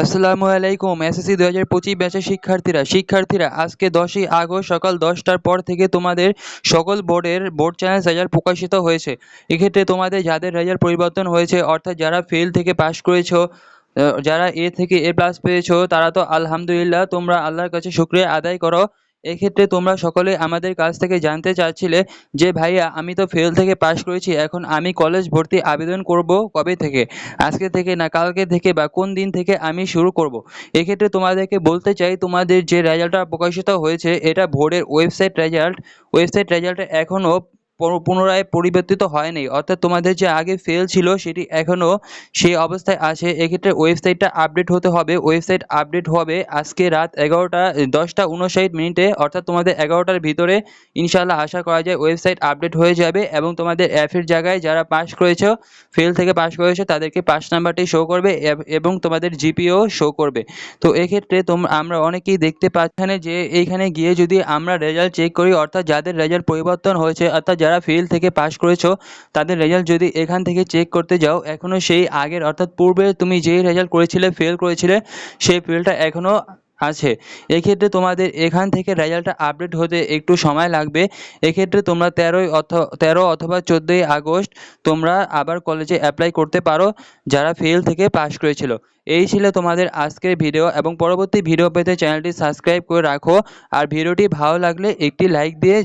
আসসালামু আলাইকুম, এসএসসি দু হাজার পঁচিশ ব্যাচের শিক্ষার্থীরা। শিক্ষার্থীরা, আজকে দশই আগস্ট সকাল দশটার পর থেকে তোমাদের সকল বোর্ডের বোর্ড চ্যানেল রেজাল্ট প্রকাশিত হয়েছে। এক্ষেত্রে তোমাদের যাদের রেজাল্ট পরিবর্তন হয়েছে, অর্থাৎ যারা ফেল থেকে পাশ করেছ যারা এ থেকে এ প্লাস পেয়েছ, তারা তো আলহামদুলিল্লাহ, তোমরা আল্লাহর কাছে শুক্রিয়া আদায় করো। এক্ষেত্রে তোমরা সকলে আমাদের কাছ থেকে জানতে চাচ্ছিলে যে, ভাইয়া, আমি তো ফেল থেকে পাশ করেছি, এখন আমি কলেজ ভর্তি আবেদন করব কবে থেকে? আজকে থেকে না কালকে থেকে বা কোন দিন থেকে আমি শুরু করব? এক্ষেত্রে তোমাদেরকে বলতে চাই, তোমাদের যে রেজাল্টটা প্রকাশিত হয়েছে, এটা ভোর্ডের ওয়েবসাইট রেজাল্ট ওয়েবসাইট রেজাল্টে এখনও পুনরায় পরিবর্তিত হয়নি। অর্থাৎ তোমাদের যে আগে ফেল ছিল সেটি এখনও সেই অবস্থায় আছে। এক্ষেত্রে ওয়েবসাইটটা আপডেট হতে হবে। ওয়েবসাইট আপডেট হবে আজকে রাত এগারোটা, দশটা উনষাট মিনিটে। অর্থাৎ তোমাদের এগারোটার ভিতরে ইনশাআল্লাহ আশা করা যায় ওয়েবসাইট আপডেট হয়ে যাবে এবং তোমাদের অ্যাপের জায়গায় যারা পাস করেছ ফেল থেকে পাস করেছ, তাদেরকে পাস নাম্বারটি শো করবে এবং তোমাদের জিপিও শো করবে। তো এক্ষেত্রে তোমরা আমরা অনেকেই দেখতে পাচ্ছেন যে, এইখানে গিয়ে যদি আমরা রেজাল্ট চেক করি, অর্থাৎ যাদের রেজাল্ট পরিবর্তন হয়েছে, অর্থাৎ যারা ফেল থেকে পাস করেছ, তাদের রেজাল্ট যদি এখান থেকে চেক করতে যাও এখনও সেই আগের অর্থাৎ পূর্বে তুমি যেই রেজাল্ট করেছিলে ফেল করেছিলে, সেই ফেলটা এখনও আছে। এক্ষেত্রে তোমাদের এখান থেকে রেজাল্টটা আপডেট হতে একটু সময় লাগবে। এক্ষেত্রে তোমরা তেরোই তেরো অথবা চোদ্দোই আগস্ট তোমরা আবার কলেজে অ্যাপ্লাই করতে পারো, যারা ফেল থেকে পাস করেছিল। এই ছিল তোমাদের আজকের ভিডিও এবং পরবর্তী ভিডিও পেতে চ্যানেলটি সাবস্ক্রাইব করে রাখো। আর ভিডিওটি ভালো লাগলে একটি লাইক দিয়ে